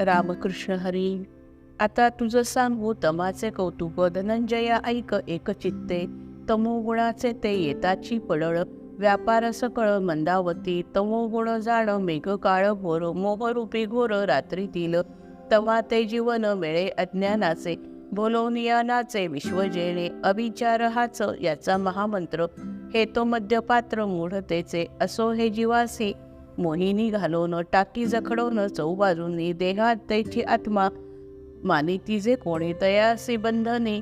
रामकृष्ण हरी. आता तुझं सांगू हो तमाचे कौतुक धनंजया ऐक एकचित्ते तमोगुणाचे ते येताची पडळ व्यापार सकळ मंदावती. तमोगुण जाण मेघ काळ भोर मोहरूपी घोर रात्रीतील तमा ते जीवन मिळे अज्ञानाचे बोलोनियानाचे विश्वजेणे अविचार हाच याचा महामंत्र हे तो मध्यपात्र मूढतेचे. असो हे जीवासी मोहिनी घालवणं टाकी जखडवून चौबाजूंनी देहात त्याची आत्मा मानी तिजे कोणी तयासी बंधने.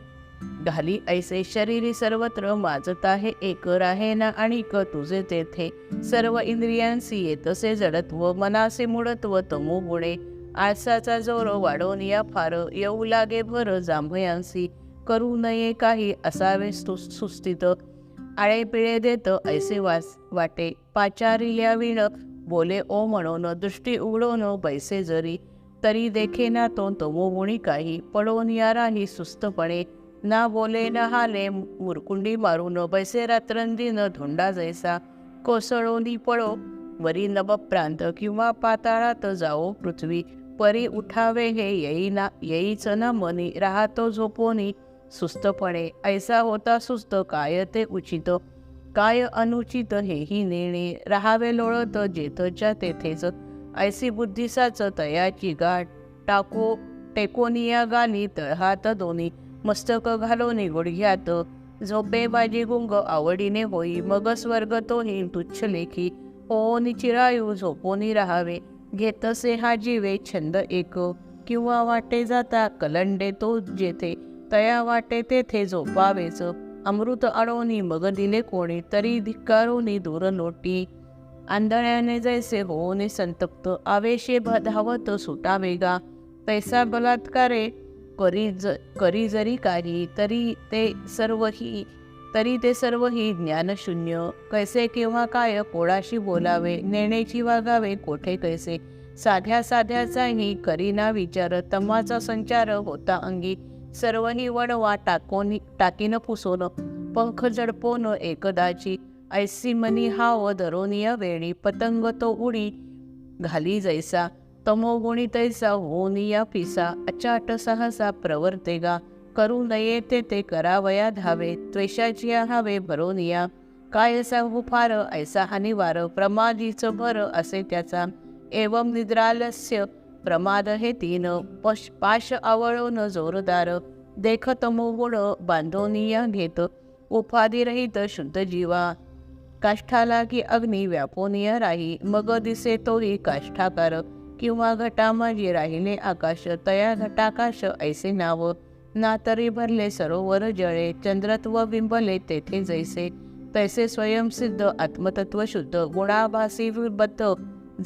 घाली ऐसे शरीरी सर्वत्र माजता हे एक राहे ना आणि क तुझे तेथे. सर्व इंद्रियांसी येतसे जडत्व मनासे मुडत्व तमो गुणे. आळसाचा जोर वाढवून या फार येऊ लागे भर जांभयांसी. करू नये काही असावे सुस्थित. आळे पिळे देत ऐसे वास वाटे. पाचारिल्या विण बोले ओ म्हणून दृष्टी उघडून बैसे जरी तरी देखे ना तो तमोगुणी काही पडोन या सुस्तपणे. ना बोले ना हाले मुरकुंडी मारून बैसे रात्रंदीन धुंडा जैसा कोसळोनी पळो वरी नभप्रांत किंवा पाताळात जाओ पृथ्वी परी उठावे हे येईना येईच ना मनी राहतो झोपोनी सुस्तपणे ऐसा होता सुस्त काय ते उचित काय अनुचित हे ही नेणे राहावे लोळत जेथच्या तेथेच ऐसी बुद्धिसाच तयाची गाठ. टाको टेकोनिया गानी तळहात दोन्ही मस्तक घालून गुडघ्यात. झोपे बाजी गुंग आवडीने होई. मग स्वर्ग तोही तुच्छ लेखी. होनी चिरायू झोपोनी राहावे. घेतसे हा जीवे छंद एक. किंवा वाटे जाता कलंडे तो जेथे. तया वाटे तेथे झोपावेच. अमृत अडवणी मग दिले कोणी तरी धिक्कारोनी दूर लोटी आंधळ्याने जैसे होऊने संतप्त आवेशे भ- धावत सुटा वेगा पैसा बलात्कारे करी ज करी जरी काही तरी ते सर्वही तरी ते सर्वही ज्ञानशून्य कैसे किंवा काय कोणाशी बोलावे नेण्याची वागावे कोठे कैसे साध्या साध्याचाही करीना विचार तमाचा संचार होता अंगी सर्वही वाटा कोणी टाकीनं पुसवलं पंख जडपोन एकदाची. ऐसी मनी हाव धरोनिया वेणी पतंग तो उडी घाली जैसा. तमोगुणी तैसा होनिया पिसा अचाट सहसा प्रवर्तेगा. करू नये ते ते करावया धावे त्वेषाची हवे भरोनिया. काय सांगू फार ऐसा हानिवार प्रमादीच भर असे त्याचा. एवं निद्रालस्य प्रमाद हे तीन पश पाश आवळून जोरदार देखत तमोगुण बांधोनिया घेत उपाधी रहित शुद्ध जीवा. काष्ठाला की अग्नी व्यापोनिया राही मग दिसे तोही काष्ठाकार किंवा घटामाजी राहिले आकाश तया घटाकाश ऐसे नाव. ना तरी भरले सरोवर जळे चंद्रत्व बिंबले तेथे जैसे. तैसे स्वयंसिद्ध आत्मतत्व शुद्ध गुणाभासी बद्ध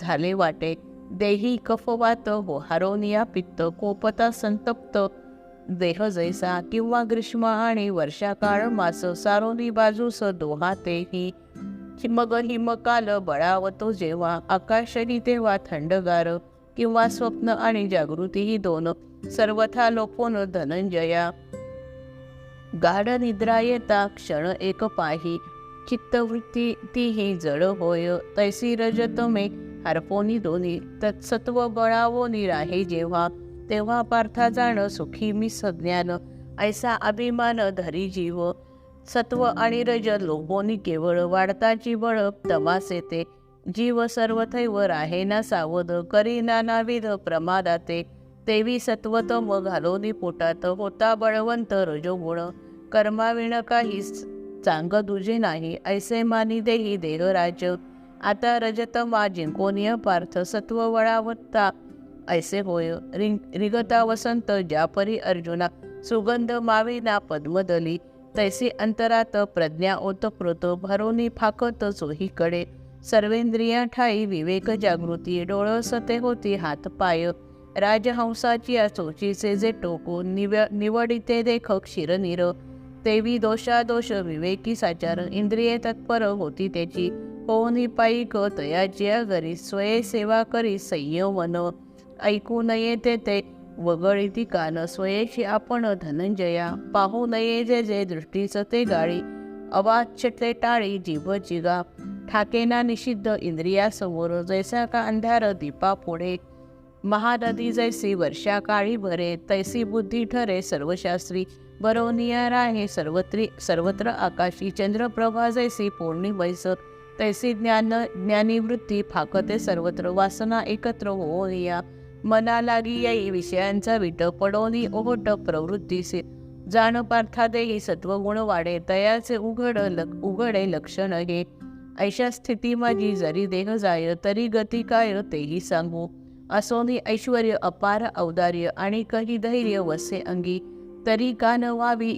झाले वाटे. देही कफवात हो हारोनिया पित्त कोपता संतप्त. देह जैसा किंवा ग्रीष्म आणि वर्षाकाळ मास सारोनी बाजूस दोहा तेही मग हिमकाल बळावतो जेव्हा आकाशही तेव्हा थंडगार किंवा स्वप्न आणि जागृतीही दोन. सर्वथा लोपोन धनंजया. गाढ निद्रा येता क्षण एक पाही. चित्तवृत्ती तीही जड होय तैसी रजत मे हरपोनी दोन्ही तत्सत्व बळावोनी राहे जेव्हा तेव्हा पार्था जाण सुखी मी सज्ञान ऐसा अभिमान धरी जीव. सत्व आणि रज लोभोनी केवळ वाढताची बळ तमास येते. जीव सर्वथैव राहे ना सावध करी नानाविध प्रमादाते. तेवी सत्वतम घालोनी पोटात होता बळवंत रजोगुण. कर्माविण काहीच चांग दुजे नाही ऐसे मानी देही देहराज. आता रजतमा जिंकोनिय पार्थ सत्व वळावत्ता. ऐसे होय रिंग रिगता वसंत ज्यापरी अर्जुना सुगंध माविना पद्मदली. तैसी अंतरात प्रज्ञा ओतप्रोत भरोनी फाकत चोहीकडे सर्वेंद्रिया ठाई विवेक जागृती डोळसते होती हात पाय. राजहंसाची या चोचीचे जे टोको निव निवडिते देख क्षीरनीर तेवी दोषादोष विवेकी साचार इंद्रिये तत्पर होती त्याची. होनी पायिक तयाची घरी स्वयंसेवा करी संयमन. ऐकू नये ते ते वगळीती कान स्वयेशी आपण धनंजया. पाहू नये जे जे दृष्टीचं ते गाळी. अवाच्य टाळी जीव जिगा. ठाकेना निषिद्ध इंद्रियासमोर जैसा का अंधार दीपा पुढे. महानदी जैसी वर्षा काळी भरे तैसी बुद्धी ठरे सर्वशास्त्री. बरोनिया राहे सर्वत्री सर्वत्र आकाशी. चंद्रप्रभा जैसी पौर्णिमैस तैसी ज्ञान ज्ञानीवृत्ती फाकते सर्वत्र वासना एकत्र होनिया मना लागी याई विषयांचा विट पडोनी ओहट प्रवृत्तीसे जाण पार्था सत्वगुण वाढे तयाचे उघड लक उघडे लक्षण हे ऐशा स्थिती माझी जरी देह जाय तरी गती काय तेही सांगू. असोनी ऐश्वर अपार औदार्य आणि काही धैर्य वसे अंगी. तरी का न व्हावी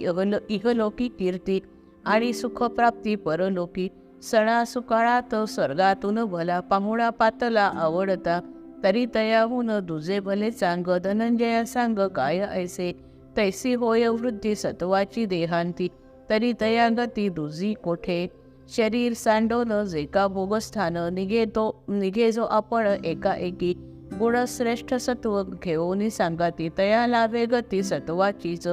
इहलोकी कीर्ती आणि सुखप्राप्ती परलोकी. सणासुकाळात स्वर्गातून भला पाहुणा पातला आवडता. तरी तयाहून दुजे भले सांग धनंजया सांग काय ऐसे? तैसी होय वृद्धी सत्वाची देहांती. तरी तया गती दुजी कोठे? शरीर सांडोन जे का भोगस्थान निघे तो निघे जो आपण एकाएकी. गुणश्रेष्ठ सत्व घेऊन सांगाती तया लावे गती सत्वाचीच.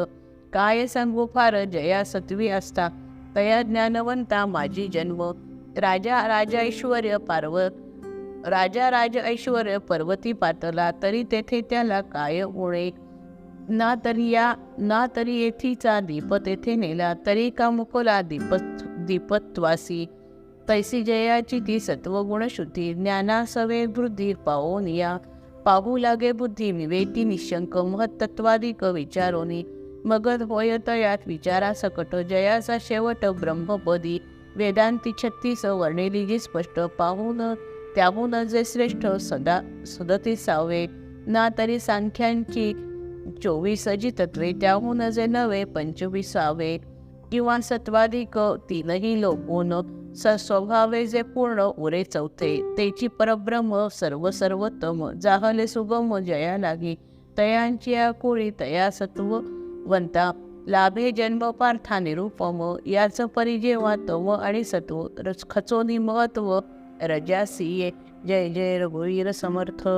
काय सांगू फार जया सत्वी असता. तया ज्ञानवंता माझी जन्म. राजा राजा ऐश्वर पार्वत राजा राज ऐश्वर पर्वती पातला तरी तेथे त्याला काय उणे ना तरी या ना तरी येथीचा दीप तेथे नेला तरी का मुकोला दीपत दीपत्वासी? तैसी जयाची ती सत्वगुण शुद्धी ज्ञानासवे वृद्धी पाओन या पाहू लागे बुद्धी विवेती निशंक महत्तत्वादिक विचारोनी. मगध होय तयात विचारा सकट जयाचा शेवट ब्रह्मपदी. वेदांती छत्तीस वर्णिली जी स्पष्ट पाहून त्याहून जे श्रेष्ठ सदा सदतीसावे ना तरी सांख्यांची चोवीस जी तत्वे त्याहून जे नवे पंचवीसावे. किंवा सत्वाधिक तीनही लोकून सस्वभावे जे पूर्ण उरे चौथे. तेची परब्रह्म सर्व सर्वोत्तम जाहले सुगम जया लागी तयांची या कुळी तया सत्व वंता लाभे जन्म पार्था निरुपम याचं परिजेवा तव आणि सत्व रच खचोनी महत्त्व रजासी जय जय रघुवीर समर्थ.